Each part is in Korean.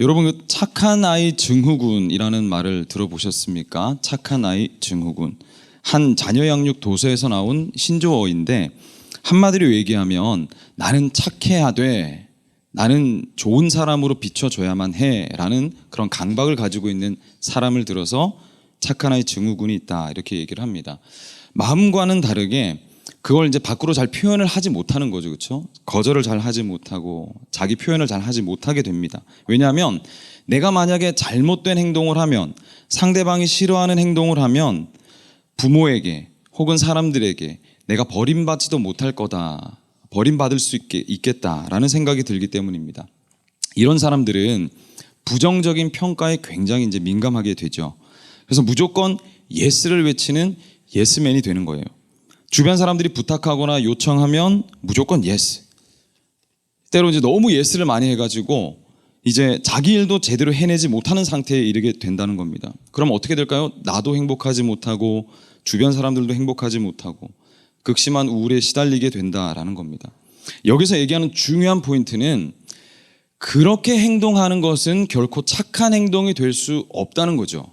여러분 그 착한 아이 증후군이라는 말을 들어보셨습니까? 착한 아이 증후군. 한 자녀 양육 도서에서 나온 신조어인데 한마디로 얘기하면 나는 착해야 돼. 나는 좋은 사람으로 비춰줘야만 해 라는 그런 강박을 가지고 있는 사람을 들어서 착한 아이 증후군이 있다 이렇게 얘기를 합니다. 마음과는 다르게 그걸 이제 밖으로 잘 표현을 하지 못하는 거죠, 그렇죠? 거절을 잘 하지 못하고 자기 표현을 잘 하지 못하게 됩니다. 왜냐하면 내가 만약에 잘못된 행동을 하면 상대방이 싫어하는 행동을 하면 부모에게 혹은 사람들에게 내가 버림받지도 못할 거다. 버림받을 수 있게, 있겠다라는 생각이 들기 때문입니다. 이런 사람들은 부정적인 평가에 굉장히 이제 민감하게 되죠. 그래서 무조건 예스를 외치는 예스맨이 되는 거예요. 주변 사람들이 부탁하거나 요청하면 무조건 예스. 때로 이제 너무 예스를 많이 해가지고 이제 자기 일도 제대로 해내지 못하는 상태에 이르게 된다는 겁니다. 그럼 어떻게 될까요? 나도 행복하지 못하고 주변 사람들도 행복하지 못하고 극심한 우울에 시달리게 된다라는 겁니다. 여기서 얘기하는 중요한 포인트는 그렇게 행동하는 것은 결코 착한 행동이 될 수 없다는 거죠.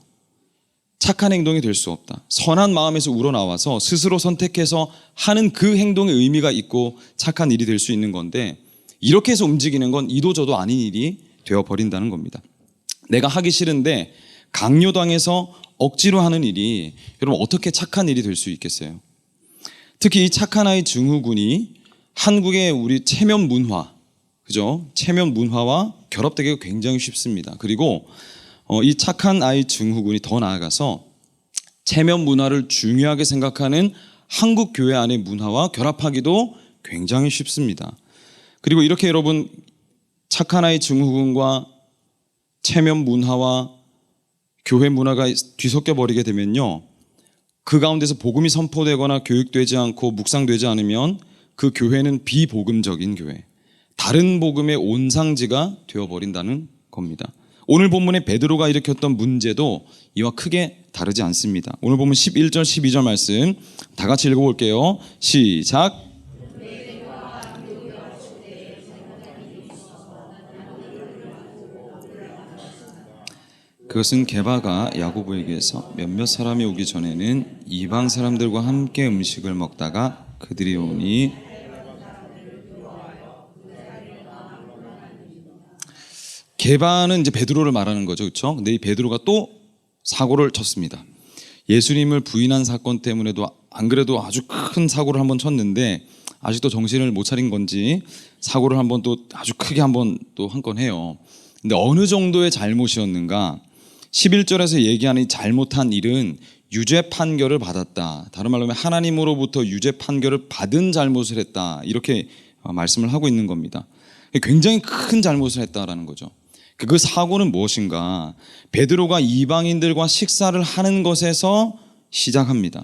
착한 행동이 될 수 없다. 선한 마음에서 우러나와서 스스로 선택해서 하는 그 행동의 의미가 있고 착한 일이 될 수 있는 건데 이렇게 해서 움직이는 건 이도저도 아닌 일이 되어 버린다는 겁니다. 내가 하기 싫은데 강요당해서 억지로 하는 일이 여러분 어떻게 착한 일이 될 수 있겠어요? 특히 이 착한 아이 증후군이 한국의 우리 체면 문화, 그죠? 체면 문화와 결합되기가 굉장히 쉽습니다. 그리고 어, 이 착한 아이 증후군이 더 나아가서 체면 문화를 중요하게 생각하는 한국 교회 안의 문화와 결합하기도 굉장히 쉽습니다. 그리고 이렇게 여러분 착한 아이 증후군과 체면 문화와 교회 문화가 뒤섞여 버리게 되면요. 그 가운데서 복음이 선포되거나 교육되지 않고 묵상되지 않으면 그 교회는 비복음적인 교회, 다른 복음의 온상지가 되어 버린다는 겁니다. 오늘 본문의 베드로가 일으켰던 문제도 이와 크게 다르지 않습니다. 오늘 보면 11절 12절 말씀 다 같이 읽어 볼게요. 시작. 그것은 게바가 야고보에게서 몇몇 사람이 오기 전에는 이방 사람들과 함께 음식을 먹다가 그들이 오니 게바는 이제 베드로를 말하는 거죠, 그렇죠? 근데 이 베드로가 또 사고를 쳤습니다. 예수님을 부인한 사건 때문에도 안 그래도 아주 큰 사고를 한번 쳤는데 아직도 정신을 못 차린 건지 사고를 한번 또 아주 크게 한번 또 한 건 해요. 근데 어느 정도의 잘못이었는가? 11절에서 얘기하는 이 잘못한 일은 유죄 판결을 받았다. 다른 말로 하면 하나님으로부터 유죄 판결을 받은 잘못을 했다. 이렇게 어, 말씀을 하고 있는 겁니다. 굉장히 큰 잘못을 했다라는 거죠. 그 사고는 무엇인가? 베드로가 이방인들과 식사를 하는 것에서 시작합니다.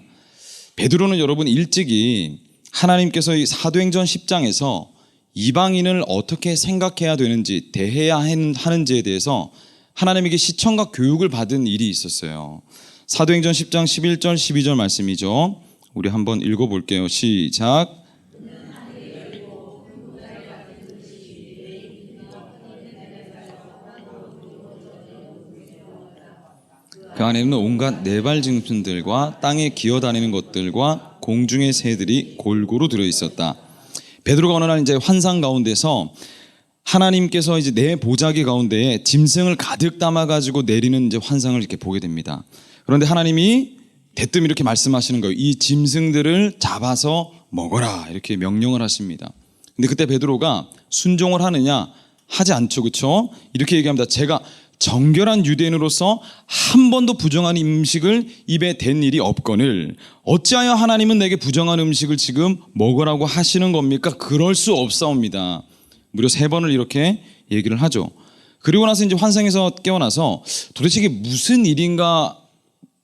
베드로는 여러분 일찍이 하나님께서 이 사도행전 10장에서 이방인을 어떻게 생각해야 되는지 대해야 하는지에 대해서 하나님에게 시청과 교육을 받은 일이 있었어요. 사도행전 10장 11절 12절 말씀이죠. 우리 한번 읽어 볼게요. 시작. 그 안에 는 온갖 네발 증순들과 땅에 기어다니는 것들과 공중의 새들이 골고루 들어 있었다. 베드로가 어느 날 이제 환상 가운데서 하나님께서 이제 내 보자기 가운데에 짐승을 가득 담아 가지고 내리는 이제 환상을 이렇게 보게 됩니다. 그런데 하나님이 대뜸 이렇게 말씀하시는 거예요. 이 짐승들을 잡아서 먹어라 이렇게 명령을 하십니다. 근데 그때 베드로가 순종을 하느냐 하지 않죠, 그렇죠? 이렇게 얘기합니다. 제가 정결한 유대인으로서 한 번도 부정한 음식을 입에 댄 일이 없거늘 어찌하여 하나님은 내게 부정한 음식을 지금 먹으라고 하시는 겁니까? 그럴 수 없사옵니다. 무려 세 번을 이렇게 얘기를 하죠. 그리고 나서 이제 환상에서 깨어나서 도대체 이게 무슨 일인가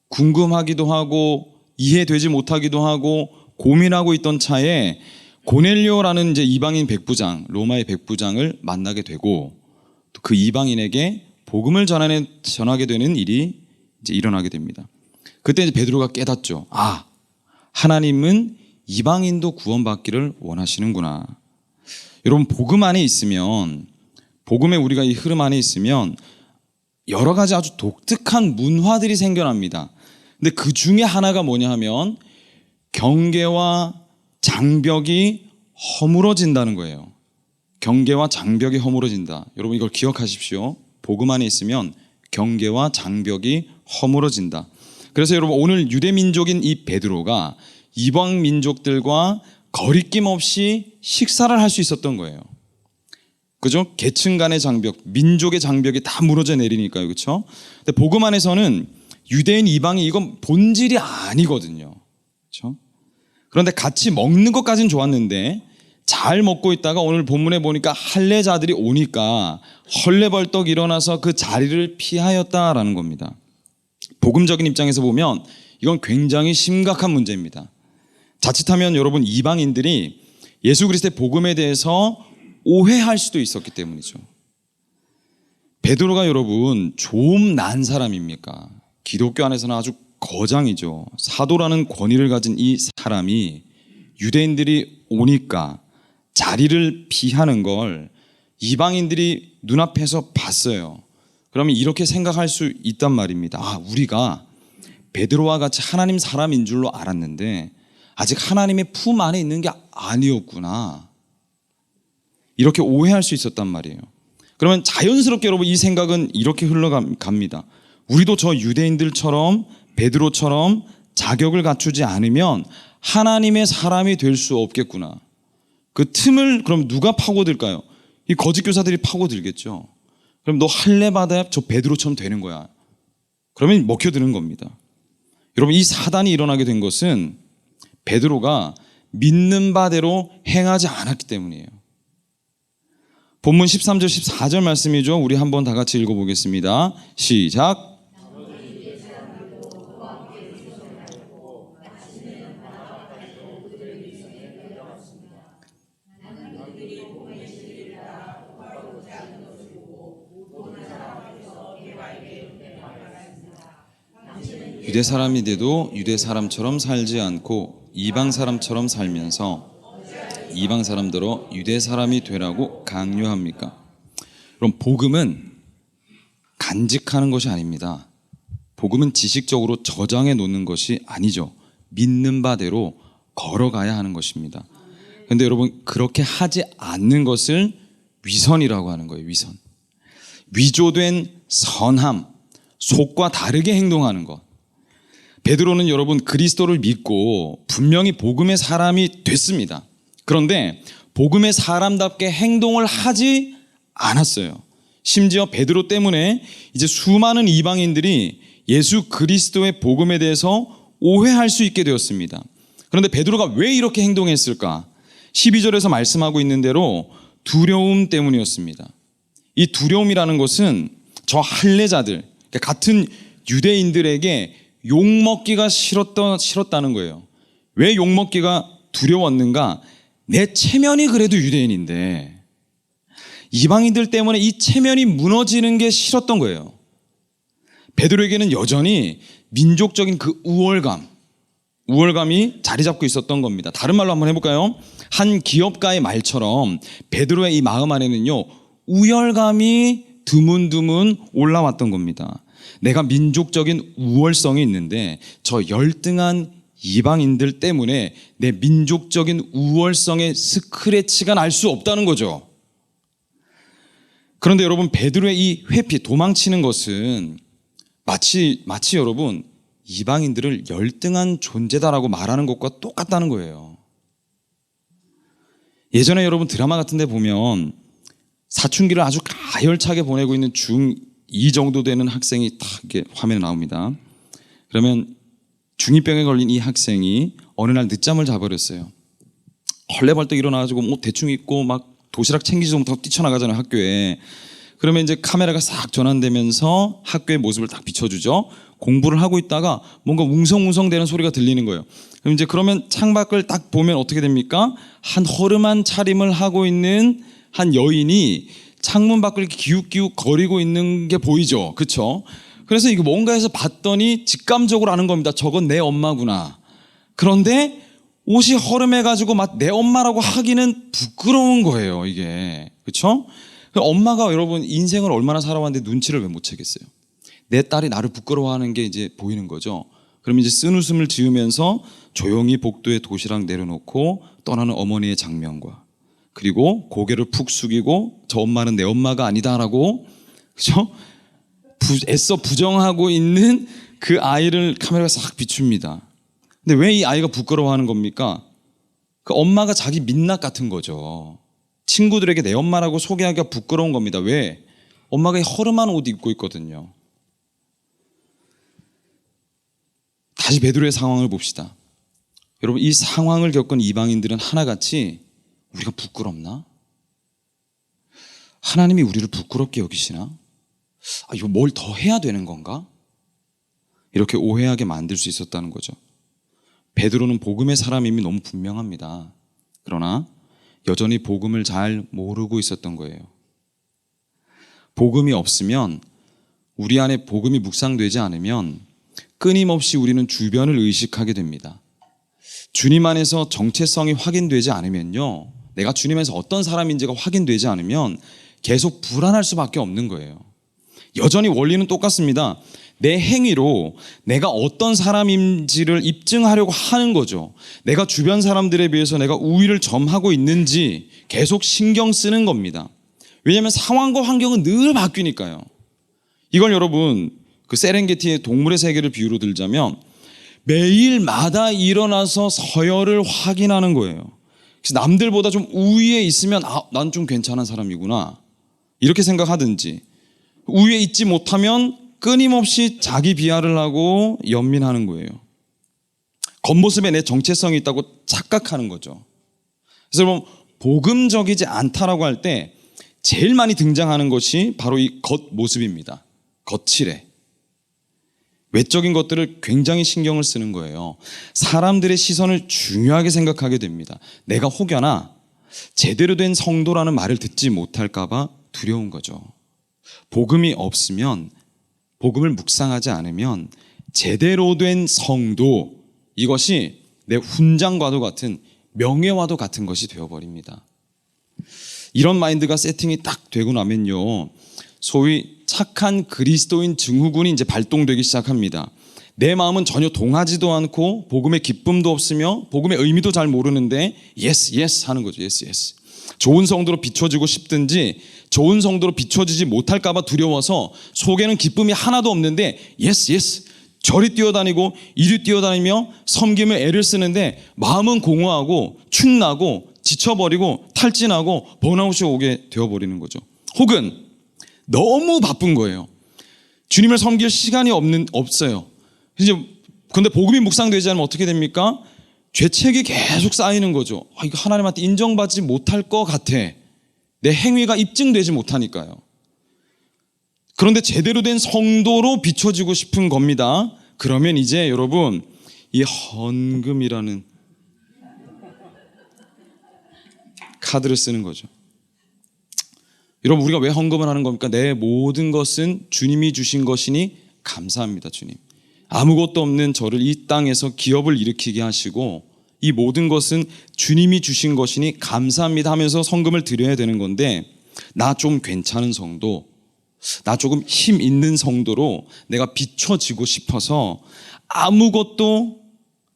궁금하기도 하고 이해되지 못하기도 하고 고민하고 있던 차에 고넬료라는 이제 이방인 백부장, 로마의 백부장을 만나게 되고 또 그 이방인에게 복음을 전하는, 전하게 되는 일이 이제 일어나게 됩니다. 그때 이제 베드로가 깨닫죠. 아, 하나님은 이방인도 구원받기를 원하시는구나. 여러분 복음 안에 있으면 복음의 우리가 이 흐름 안에 있으면 여러 가지 아주 독특한 문화들이 생겨납니다. 근데 그 중에 하나가 뭐냐 하면 경계와 장벽이 허물어진다는 거예요. 경계와 장벽이 허물어진다. 여러분 이걸 기억하십시오. 복음 안에 있으면 경계와 장벽이 허물어진다. 그래서 여러분 오늘 유대 민족인 이 베드로가 이방 민족들과 거리낌 없이 식사를 할 수 있었던 거예요. 그죠? 계층 간의 장벽, 민족의 장벽이 다 무너져 내리니까요. 그렇죠? 근데 복음 안에서는 유대인 이방이 이건 본질이 아니거든요. 그렇죠? 그런데 같이 먹는 것까지는 좋았는데 잘 먹고 있다가 오늘 본문에 보니까 할례자들이 오니까 헐레벌떡 일어나서 그 자리를 피하였다라는 겁니다. 복음적인 입장에서 보면 이건 굉장히 심각한 문제입니다. 자칫하면 여러분 이방인들이 예수 그리스도의 복음에 대해서 오해할 수도 있었기 때문이죠. 베드로가 여러분 좀 난 사람입니까? 기독교 안에서는 아주 거장이죠. 사도라는 권위를 가진 이 사람이 유대인들이 오니까 자리를 피하는 걸 이방인들이 눈앞에서 봤어요. 그러면 이렇게 생각할 수 있단 말입니다. 아, 우리가 베드로와 같이 하나님 사람인 줄로 알았는데 아직 하나님의 품 안에 있는 게 아니었구나. 이렇게 오해할 수 있었단 말이에요. 그러면 자연스럽게 여러분 이 생각은 이렇게 흘러갑니다. 우리도 저 유대인들처럼 베드로처럼 자격을 갖추지 않으면 하나님의 사람이 될 수 없겠구나. 그 틈을 그럼 누가 파고들까요? 이 거짓 교사들이 파고들겠죠. 그럼 너 할례 받아야 저 베드로처럼 되는 거야. 그러면 먹혀드는 겁니다. 여러분 이 사단이 일어나게 된 것은 베드로가 믿는 바대로 행하지 않았기 때문이에요. 본문 13절 14절 말씀이죠. 우리 한번 다 같이 읽어보겠습니다. 시작. 유대 사람이 돼도 유대 사람처럼 살지 않고 이방 사람처럼 살면서 이방 사람들어 유대 사람이 되라고 강요합니까? 그럼 복음은 간직하는 것이 아닙니다. 복음은 지식적으로 저장해 놓는 것이 아니죠. 믿는 바대로 걸어가야 하는 것입니다. 근데 여러분 그렇게 하지 않는 것을 위선이라고 하는 거예요. 위선. 위조된 선함, 속과 다르게 행동하는 것. 베드로는 여러분 그리스도를 믿고 분명히 복음의 사람이 됐습니다. 그런데 복음의 사람답게 행동을 하지 않았어요. 심지어 베드로 때문에 이제 수많은 이방인들이 예수 그리스도의 복음에 대해서 오해할 수 있게 되었습니다. 그런데 베드로가 왜 이렇게 행동했을까? 12절에서 말씀하고 있는 대로 두려움 때문이었습니다. 이 두려움이라는 것은 저 할례자들, 그러니까 같은 유대인들에게 욕먹기가 싫었던, 싫었다는 거예요. 왜 욕먹기가 두려웠는가? 내 체면이 그래도 유대인인데 이방인들 때문에 이 체면이 무너지는 게 싫었던 거예요. 베드로에게는 여전히 민족적인 그 우월감, 우월감이 자리 잡고 있었던 겁니다. 다른 말로 한번 해볼까요? 한 기업가의 말처럼 베드로의 이 마음 안에는요 우열감이 드문드문 올라왔던 겁니다. 내가 민족적인 우월성이 있는데 저 열등한 이방인들 때문에 내 민족적인 우월성의 스크래치가 날 수 없다는 거죠. 그런데 여러분 베드로의 이 회피 도망치는 것은 마치 마치 여러분 이방인들을 열등한 존재다라고 말하는 것과 똑같다는 거예요. 예전에 여러분 드라마 같은 데 보면 사춘기를 아주 가열차게 보내고 있는 중 2 정도 되는 학생이 딱 이렇게 화면에 나옵니다. 그러면 중2병에 걸린 이 학생이 어느 날 늦잠을 자버렸어요. 헐레벌떡 일어나가지고 뭐 대충 입고 막 도시락 챙기지도 못하고 뛰쳐나가잖아요 학교에. 그러면 이제 카메라가 싹 전환되면서 학교의 모습을 딱 비춰주죠. 공부를 하고 있다가 뭔가 웅성웅성대는 소리가 들리는 거예요. 그럼 이제 그러면 창밖을 딱 보면 어떻게 됩니까? 한 허름한 차림을 하고 있는 한 여인이 창문 밖을 이렇게 기웃기웃 거리고 있는 게 보이죠. 그렇죠? 그래서 이거 뭔가 해서 봤더니 직감적으로 아는 겁니다. 저건 내 엄마구나. 그런데 옷이 허름해가지고 막 내 엄마라고 하기는 부끄러운 거예요. 이게 그렇죠? 엄마가 여러분 인생을 얼마나 살아왔는데 눈치를 왜 못 채겠어요? 내 딸이 나를 부끄러워하는 게 이제 보이는 거죠. 그럼 이제 쓴 웃음을 지으면서 조용히 복도에 도시락 내려놓고 떠나는 어머니의 장면과 그리고 고개를 푹 숙이고 저 엄마는 내 엄마가 아니다라고 그죠? 부- 애써 부정하고 있는 그 아이를 카메라가 싹 비춥니다. 근데 왜 이 아이가 부끄러워하는 겁니까? 그 엄마가 자기 민낯 같은 거죠. 친구들에게 내 엄마라고 소개하기가 부끄러운 겁니다. 왜? 엄마가 이 허름한 옷 입고 있거든요. 다시 베드로의 상황을 봅시다. 여러분 이 상황을 겪은 이방인들은 하나같이 우리가 부끄럽나? 하나님이 우리를 부끄럽게 여기시나? 아, 이거 뭘 더 해야 되는 건가? 이렇게 오해하게 만들 수 있었다는 거죠. 베드로는 복음의 사람임이 너무 분명합니다. 그러나 여전히 복음을 잘 모르고 있었던 거예요. 복음이 없으면 우리 안에 복음이 묵상되지 않으면 끊임없이 우리는 주변을 의식하게 됩니다. 주님 안에서 정체성이 확인되지 않으면요. 내가 주님에서 어떤 사람인지가 확인되지 않으면 계속 불안할 수밖에 없는 거예요. 여전히 원리는 똑같습니다. 내 행위로 내가 어떤 사람인지를 입증하려고 하는 거죠. 내가 주변 사람들에 비해서 내가 우위를 점하고 있는지 계속 신경 쓰는 겁니다. 왜냐하면 상황과 환경은 늘 바뀌니까요. 이걸 여러분 그 세렝게티의 동물의 세계를 비유로 들자면 매일마다 일어나서 서열을 확인하는 거예요. 남들보다 좀 우위에 있으면 아, 난 좀 괜찮은 사람이구나. 이렇게 생각하든지 우위에 있지 못하면 끊임없이 자기 비하를 하고 연민하는 거예요. 겉모습에 내 정체성이 있다고 착각하는 거죠. 그래서 여러분 복음적이지 않다라고 할 때 제일 많이 등장하는 것이 바로 이 겉모습입니다. 거칠해. 외적인 것들을 굉장히 신경을 쓰는 거예요. 사람들의 시선을 중요하게 생각하게 됩니다. 내가 혹여나 제대로 된 성도라는 말을 듣지 못할까봐 두려운 거죠. 복음이 없으면, 복음을 묵상하지 않으면 제대로 된 성도, 이것이 내 훈장과도 같은 명예와도 같은 것이 되어버립니다. 이런 마인드가 세팅이 딱 되고 나면요. 소위 착한 그리스도인 증후군이 이제 발동되기 시작합니다. 내 마음은 전혀 동하지도 않고 복음의 기쁨도 없으며 복음의 의미도 잘 모르는데 예스 예스 하는 거죠. 예스 예스. 좋은 성도로 비춰지고 싶든지 좋은 성도로 비춰지지 못할까 봐 두려워서 속에는 기쁨이 하나도 없는데 예스 예스. 저리 뛰어다니고 이리 뛰어다니며 섬김을 애를 쓰는데 마음은 공허하고 축나고 지쳐버리고 탈진하고 번아웃이 오게 되어버리는 거죠. 혹은 너무 바쁜 거예요. 주님을 섬길 시간이 없는 없어요. 이제 근데 복음이 묵상되지 않으면 어떻게 됩니까? 죄책이 계속 쌓이는 거죠. 아, 이거 하나님한테 인정받지 못할 것 같아. 내 행위가 입증되지 못하니까요. 그런데 제대로 된 성도로 비춰지고 싶은 겁니다. 그러면 이제 여러분 이 헌금이라는 카드를 쓰는 거죠. 여러분 우리가 왜 헌금을 하는 겁니까? 내 모든 것은 주님이 주신 것이니 감사합니다, 주님. 아무것도 없는 저를 이 땅에서 기업을 일으키게 하시고 이 모든 것은 주님이 주신 것이니 감사합니다 하면서 헌금을 드려야 되는 건데 나 좀 괜찮은 성도, 나 조금 힘 있는 성도로 내가 비춰지고 싶어서 아무것도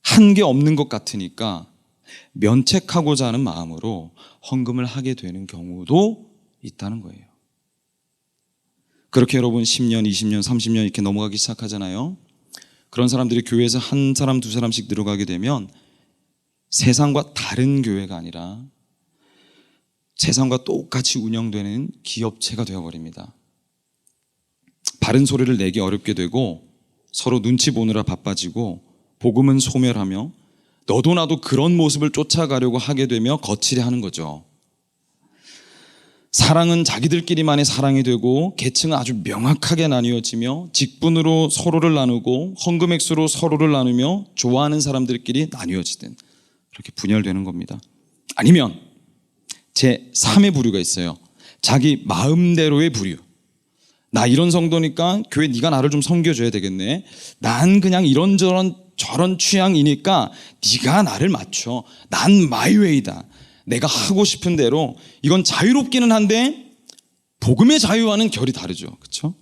한 게 없는 것 같으니까 면책하고자 하는 마음으로 헌금을 하게 되는 경우도 있다는 거예요. 그렇게 여러분 10년, 20년, 30년 이렇게 넘어가기 시작하잖아요. 그런 사람들이 교회에서 한 사람, 두 사람씩 들어가게 되면 세상과 다른 교회가 아니라 세상과 똑같이 운영되는 기업체가 되어버립니다. 바른 소리를 내기 어렵게 되고 서로 눈치 보느라 바빠지고 복음은 소멸하며 너도 나도 그런 모습을 쫓아가려고 하게 되며 거칠해 하는 거죠. 사랑은 자기들끼리만의 사랑이 되고 계층은 아주 명확하게 나뉘어지며 직분으로 서로를 나누고 헌금액수로 서로를 나누며 좋아하는 사람들끼리 나뉘어지든 그렇게 분열되는 겁니다. 아니면 제 3의 부류가 있어요. 자기 마음대로의 부류. 나 이런 성도니까 교회 네가 나를 좀 섬겨줘야 되겠네. 난 그냥 이런저런 저런 취향이니까 네가 나를 맞춰. 난 마이웨이다. 내가 하고 싶은 대로 이건 자유롭기는 한데 복음의 자유와는 결이 다르죠. 그렇죠?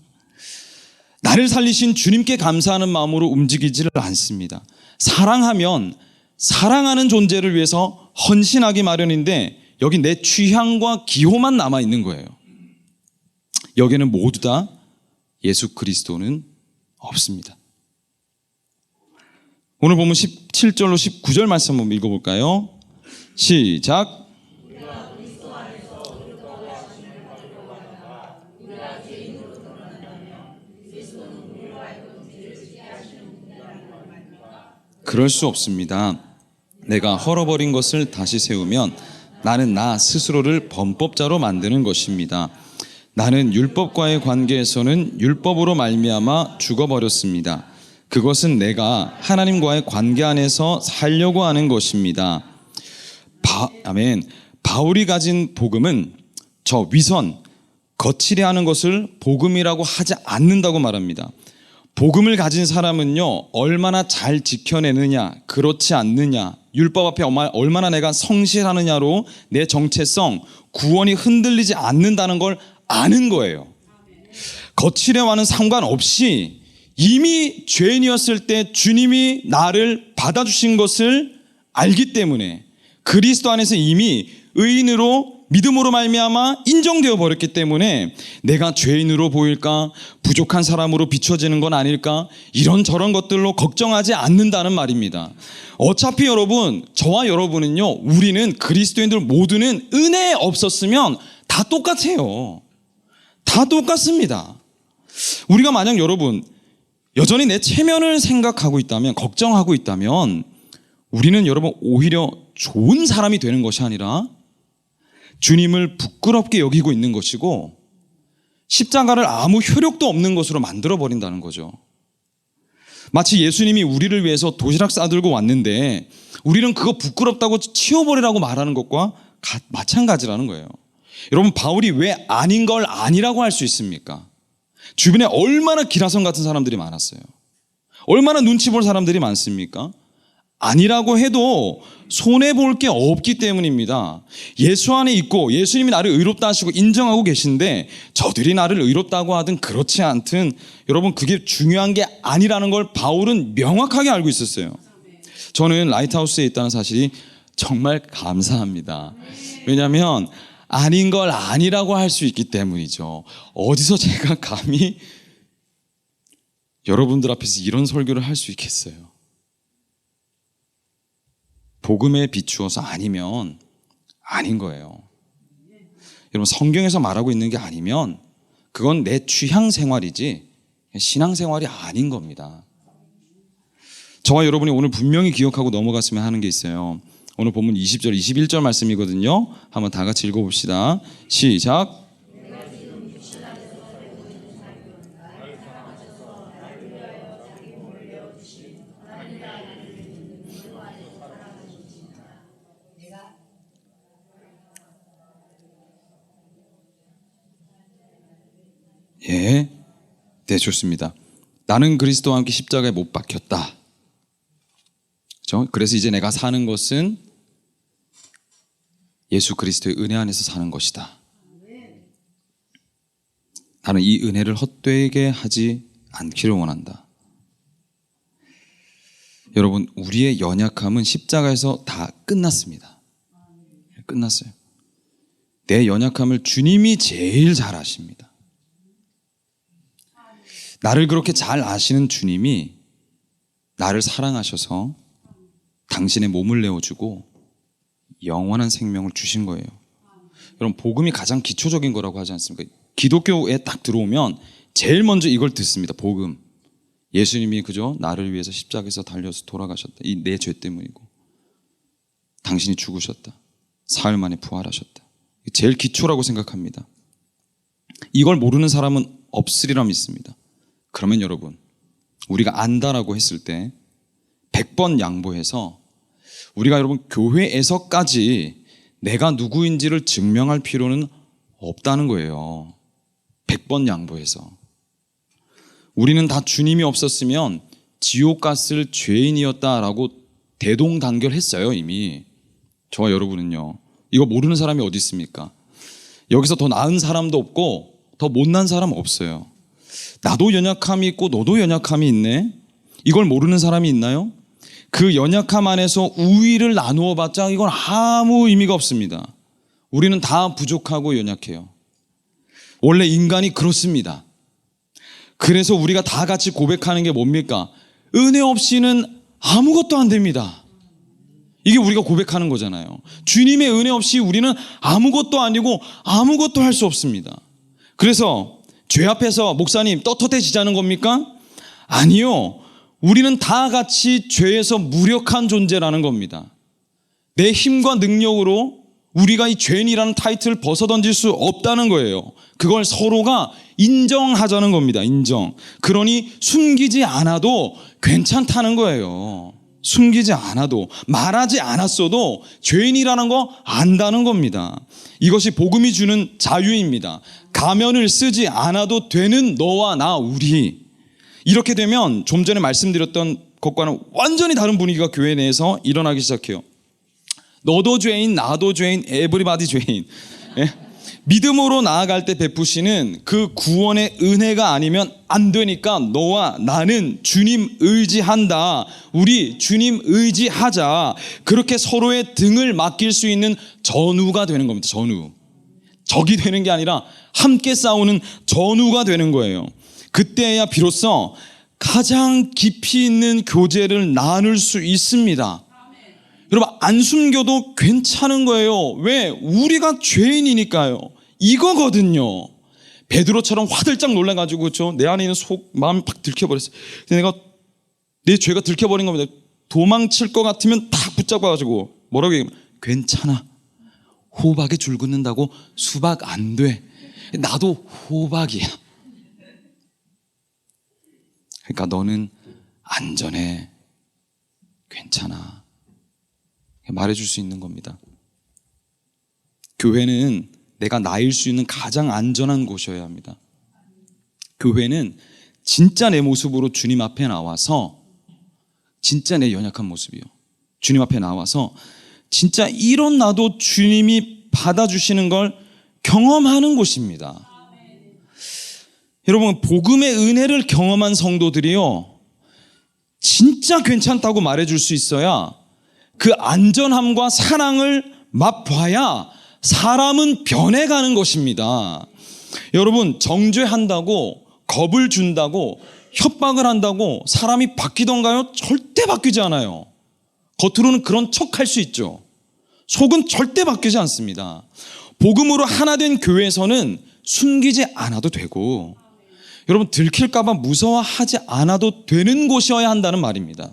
나를 살리신 주님께 감사하는 마음으로 움직이지를 않습니다. 사랑하면 사랑하는 존재를 위해서 헌신하기 마련인데 여기 내 취향과 기호만 남아 있는 거예요. 여기는 모두 다 예수 그리스도는 없습니다. 오늘 보면 17절로 19절 말씀 한번 읽어볼까요? 시작. 그럴 수 없습니다. 내가 헐어버린 것을 다시 세우면 나는 나 스스로를 범법자로 만드는 것입니다. 나는 율법과의 관계에서는 율법으로 말미암아 죽어버렸습니다. 그것은 내가 하나님과의 관계 안에서 살려고 하는 것입니다. 바, 아멘. 바울이 가진 복음은 저 위선, 거칠게 하는 것을 복음이라고 하지 않는다고 말합니다. 복음을 가진 사람은요, 얼마나 잘 지켜내느냐, 그렇지 않느냐, 율법 앞에 얼마- 얼마나 내가 성실하느냐로 내 정체성, 구원이 흔들리지 않는다는 걸 아는 거예요. 거칠애와는 상관없이 이미 죄인이었을 때 주님이 나를 받아주신 것을 알기 때문에 그리스도 안에서 이미 의인으로 믿음으로 말미암아 인정되어 버렸기 때문에 내가 죄인으로 보일까 부족한 사람으로 비춰지는 건 아닐까 이런 저런 것들로 걱정하지 않는다는 말입니다. 어차피 여러분 저와 여러분은요 우리는 그리스도인들 모두는 은혜 없었으면 다 똑같아요. 다 똑같습니다. 우리가 만약 여러분 여전히 내 체면을 생각하고 있다면 걱정하고 있다면 우리는 여러분 오히려 좋은 사람이 되는 것이 아니라 주님을 부끄럽게 여기고 있는 것이고 십자가를 아무 효력도 없는 것으로 만들어 버린다는 거죠. 마치 예수님이 우리를 위해서 도시락 싸들고 왔는데 우리는 그거 부끄럽다고 치워버리라고 말하는 것과 가- 마찬가지라는 거예요. 여러분 바울이 왜 아닌 걸 아니라고 할 수 있습니까? 주변에 얼마나 기라성 같은 사람들이 많았어요. 얼마나 눈치 볼 사람들이 많습니까? 아니라고 해도 손해 볼 게 없기 때문입니다. 예수 안에 있고 예수님이 나를 의롭다 하시고 인정하고 계신데 저들이 나를 의롭다고 하든 그렇지 않든 여러분 그게 중요한 게 아니라는 걸 바울은 명확하게 알고 있었어요. 저는 라이트하우스에 있다는 사실이 정말 감사합니다. 왜냐하면 아닌 걸 아니라고 할 수 있기 때문이죠. 어디서 제가 감히 여러분들 앞에서 이런 설교를 할 수 있겠어요. 복음에 비추어서 아니면 아닌 거예요. 여러분 성경에서 말하고 있는 게 아니면 그건 내 취향 생활이지 신앙 생활이 아닌 겁니다. 저와 여러분이 오늘 분명히 기억하고 넘어갔으면 하는 게 있어요. 오늘 본문 20절, 21절 말씀이거든요. 한번 다 같이 읽어봅시다. 시작. 예. 네, 좋습니다. 나는 그리스도와 함께 십자가에 못 박혔다. 그렇죠? 그래서 이제 내가 사는 것은 예수 그리스도의 은혜 안에서 사는 것이다. 나는 이 은혜를 헛되게 하지 않기를 원한다. 여러분, 우리의 연약함은 십자가에서 다 끝났습니다. 끝났어요. 내 연약함을 주님이 제일 잘 아십니다. 나를 그렇게 잘 아시는 주님이 나를 사랑하셔서 당신의 몸을 내어주고 영원한 생명을 주신 거예요. 여러분, 복음이 가장 기초적인 거라고 하지 않습니까? 기독교에 딱 들어오면 제일 먼저 이걸 듣습니다. 복음. 예수님이 그죠? 나를 위해서 십자가에서 달려서 돌아가셨다. 이 내 죄 때문이고. 당신이 죽으셨다. 사흘 만에 부활하셨다. 제일 기초라고 생각합니다. 이걸 모르는 사람은 없으리라 믿습니다. 그러면 여러분, 우리가 안다라고 했을 때 100번 양보해서 우리가 여러분 교회에서까지 내가 누구인지를 증명할 필요는 없다는 거예요. 100번 양보해서. 우리는 다 주님이 없었으면 지옥 갔을 죄인이었다라고 대동단결했어요, 이미. 저와 여러분은요. 이거 모르는 사람이 어디 있습니까? 여기서 더 나은 사람도 없고 더 못난 사람 없어요. 나도 연약함이 있고 너도 연약함이 있네. 이걸 모르는 사람이 있나요? 그 연약함 안에서 우위를 나누어 봤자 이건 아무 의미가 없습니다. 우리는 다 부족하고 연약해요. 원래 인간이 그렇습니다. 그래서 우리가 다 같이 고백하는 게 뭡니까? 은혜 없이는 아무것도 안 됩니다. 이게 우리가 고백하는 거잖아요. 주님의 은혜 없이 우리는 아무것도 아니고 아무것도 할 수 없습니다. 그래서 죄 앞에서 목사님 떳떳해지자는 겁니까? 아니요. 우리는 다 같이 죄에서 무력한 존재라는 겁니다. 내 힘과 능력으로 우리가 이 죄인이라는 타이틀을 벗어던질 수 없다는 거예요. 그걸 서로가 인정하자는 겁니다. 인정. 그러니 숨기지 않아도 괜찮다는 거예요. 숨기지 않아도 말하지 않았어도 죄인이라는 거 안다는 겁니다. 이것이 복음이 주는 자유입니다. 가면을 쓰지 않아도 되는 너와 나 우리 이렇게 되면 좀 전에 말씀드렸던 것과는 완전히 다른 분위기가 교회 내에서 일어나기 시작해요. 너도 죄인, 나도 죄인, 에브리바디 죄인. 예? 믿음으로 나아갈 때 베푸시는 그 구원의 은혜가 아니면 안 되니까 너와 나는 주님 의지한다. 우리 주님 의지하자. 그렇게 서로의 등을 맡길 수 있는 전우가 되는 겁니다. 전우. 적이 되는 게 아니라 함께 싸우는 전우가 되는 거예요. 그때야 비로소 가장 깊이 있는 교제를 나눌 수 있습니다. 여러분 안 숨겨도 괜찮은 거예요. 왜? 우리가 죄인이니까요. 이거거든요. 베드로처럼 화들짝 놀라가지고 그렇죠? 내 안에 있는 속 마음이 팍 들켜버렸어요. 내가 내 죄가 들켜버린 겁니다. 도망칠 것 같으면 딱 붙잡아가지고 뭐라고 얘기하면 괜찮아. 호박에 줄 긋는다고 수박 안 돼. 나도 호박이야. 그러니까 너는 안전해. 괜찮아. 말해줄 수 있는 겁니다. 교회는 내가 나일 수 있는 가장 안전한 곳이어야 합니다. 교회는 진짜 내 모습으로 주님 앞에 나와서 진짜 내 연약한 모습이요. 주님 앞에 나와서 진짜 이런 나도 주님이 받아주시는 걸 경험하는 곳입니다. 여러분, 복음의 은혜를 경험한 성도들이요. 진짜 괜찮다고 말해줄 수 있어야 그 안전함과 사랑을 맛봐야 사람은 변해가는 것입니다. 여러분, 정죄한다고 겁을 준다고 협박을 한다고 사람이 바뀌던가요? 절대 바뀌지 않아요. 겉으로는 그런 척 할 수 있죠. 속은 절대 바뀌지 않습니다. 복음으로 하나 된 교회에서는 숨기지 않아도 되고, 여러분, 들킬까봐 무서워하지 않아도 되는 곳이어야 한다는 말입니다.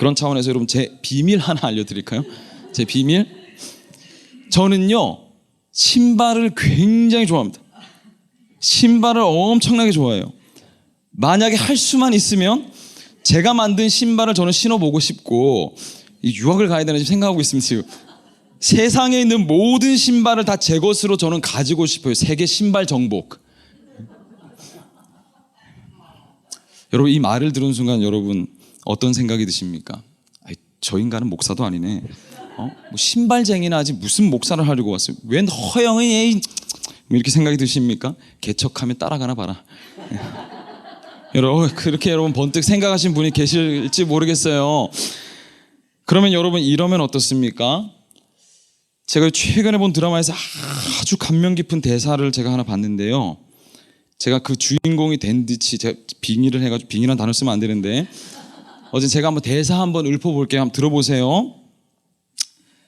그런 차원에서 여러분, 제 비밀 하나 알려드릴까요? 제 비밀? 저는요, 신발을 굉장히 좋아합니다. 신발을 엄청나게 좋아해요. 만약에 할 수만 있으면 제가 만든 신발을 저는 신어보고 싶고 유학을 가야 되나 생각하고 있습니다. 지금 세상에 있는 모든 신발을 다 제 것으로 저는 가지고 싶어요. 세계 신발 정복. 여러분 이 말을 들은 순간 여러분 어떤 생각이 드십니까? 아이, 저 인간은 목사도 아니네. 어? 뭐 신발쟁이나 하지 무슨 목사를 하려고 왔어요? 웬 허영이 뭐 이렇게 생각이 드십니까? 개척하면 따라가나 봐라. 여러분 그렇게 여러분 번뜩 생각하신 분이 계실지 모르겠어요. 그러면 여러분 이러면 어떻습니까? 제가 최근에 본 드라마에서 아주 감명 깊은 대사를 제가 하나 봤는데요. 제가 그 주인공이 된 듯이 제가 빙의를 해가지고 빙의란 단어 쓰면 안 되는데 어제 제가 한번 대사 한번 읊어볼게요. 한번 들어보세요.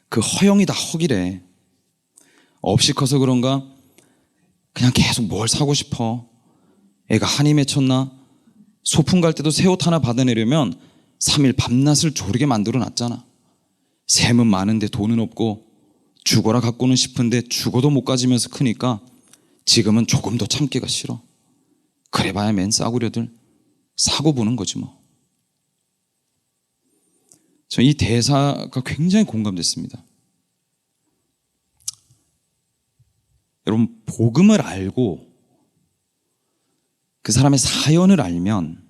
그 허영이 다 허기래. 없이 커서 그런가? 그냥 계속 뭘 사고 싶어. 애가 한이 맺혔나? 소풍 갈 때도 새 옷 하나 받아내려면 3일 밤낮을 조르게 만들어 놨잖아. 셈은 많은데 돈은 없고 죽어라 갖고는 싶은데 죽어도 못 가지면서 크니까 지금은 조금 더 참기가 싫어. 그래봐야 맨 싸구려들 사고 보는 거지 뭐. 저 이 대사가 굉장히 공감됐습니다. 여러분 복음을 알고 그 사람의 사연을 알면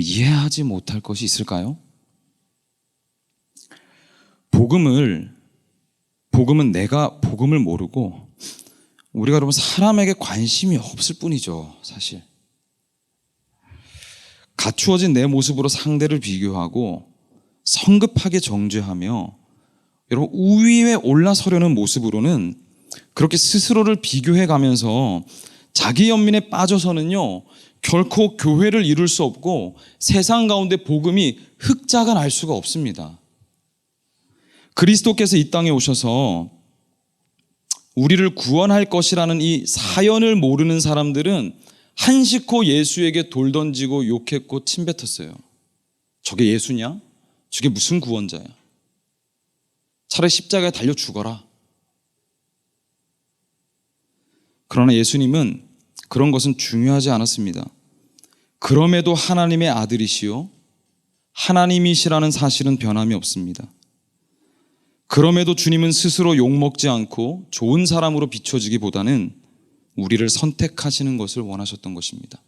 이해하지 못할 것이 있을까요? 복음을 복음은 내가 복음을 모르고 우리가 여러분 사람에게 관심이 없을 뿐이죠, 사실. 갖추어진 내 모습으로 상대를 비교하고 성급하게 정죄하며 여러분 우위에 올라서려는 모습으로는 그렇게 스스로를 비교해 가면서 자기 연민에 빠져서는요 결코 교회를 이룰 수 없고 세상 가운데 복음이 흑자가 날 수가 없습니다. 그리스도께서 이 땅에 오셔서 우리를 구원할 것이라는 이 사연을 모르는 사람들은 한시코 예수에게 돌 던지고 욕했고 침뱉었어요. 저게 예수냐? 저게 무슨 구원자야? 차라리 십자가에 달려 죽어라. 그러나 예수님은 그런 것은 중요하지 않았습니다. 그럼에도 하나님의 아들이시요. 하나님이시라는 사실은 변함이 없습니다. 그럼에도 주님은 스스로 욕먹지 않고 좋은 사람으로 비춰지기보다는 우리를 선택하시는 것을 원하셨던 것입니다.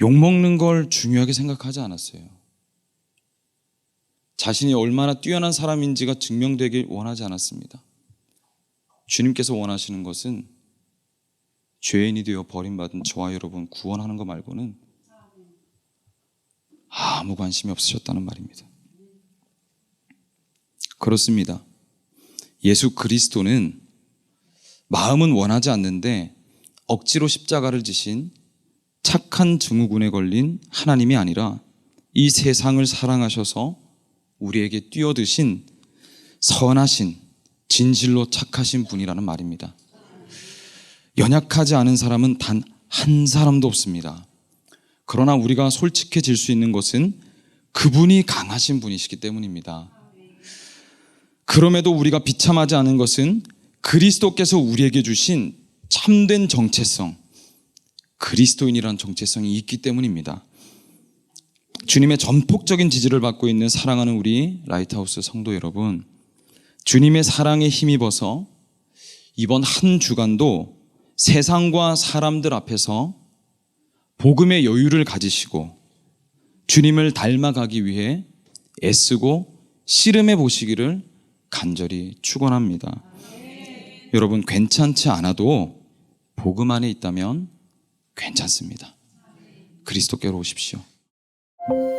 욕먹는 걸 중요하게 생각하지 않았어요. 자신이 얼마나 뛰어난 사람인지가 증명되길 원하지 않았습니다. 주님께서 원하시는 것은 죄인이 되어 버림받은 저와 여러분 구원하는 것 말고는 아무 관심이 없으셨다는 말입니다. 그렇습니다. 예수 그리스도는 마음은 원하지 않는데 억지로 십자가를 지신 착한 증후군에 걸린 하나님이 아니라 이 세상을 사랑하셔서 우리에게 뛰어드신 선하신 진실로 착하신 분이라는 말입니다. 연약하지 않은 사람은 단 한 사람도 없습니다. 그러나 우리가 솔직해질 수 있는 것은 그분이 강하신 분이시기 때문입니다. 그럼에도 우리가 비참하지 않은 것은 그리스도께서 우리에게 주신 참된 정체성, 그리스도인이라는 정체성이 있기 때문입니다. 주님의 전폭적인 지지를 받고 있는 사랑하는 우리 라이트하우스 성도 여러분, 주님의 사랑에 힘입어서 이번 한 주간도 세상과 사람들 앞에서 복음의 여유를 가지시고 주님을 닮아가기 위해 애쓰고 씨름해 보시기를 간절히 축원합니다. 여러분 괜찮지 않아도 복음 안에 있다면 괜찮습니다. 그리스도께로 오십시오. thank you